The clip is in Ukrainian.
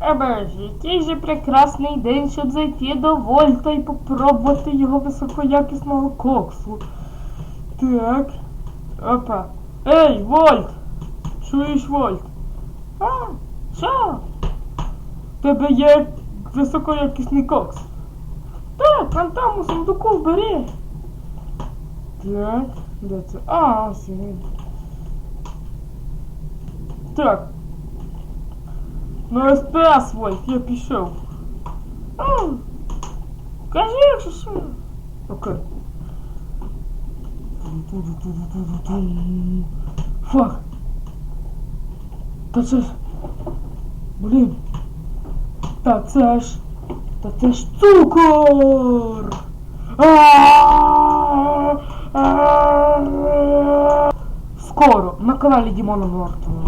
Ебе ж, який же прекрасний день, щоб зайти до Вольта і попробувати його високоякісного коксу. Так. Опа. Ей, Вольт! Чуєш, Вольт? А, що? Тебе є високоякісний кокс. Так, там там у сундуку бери. Так, де це? А, він. Так. Ну СПС, Вольт, я пішов. А, Кажи, якщо що. Окей. Фак. Та це ж. Блін. Та це ж. Та це ж цукор! А-а-а! Скоро на каналі Дімона Мартова.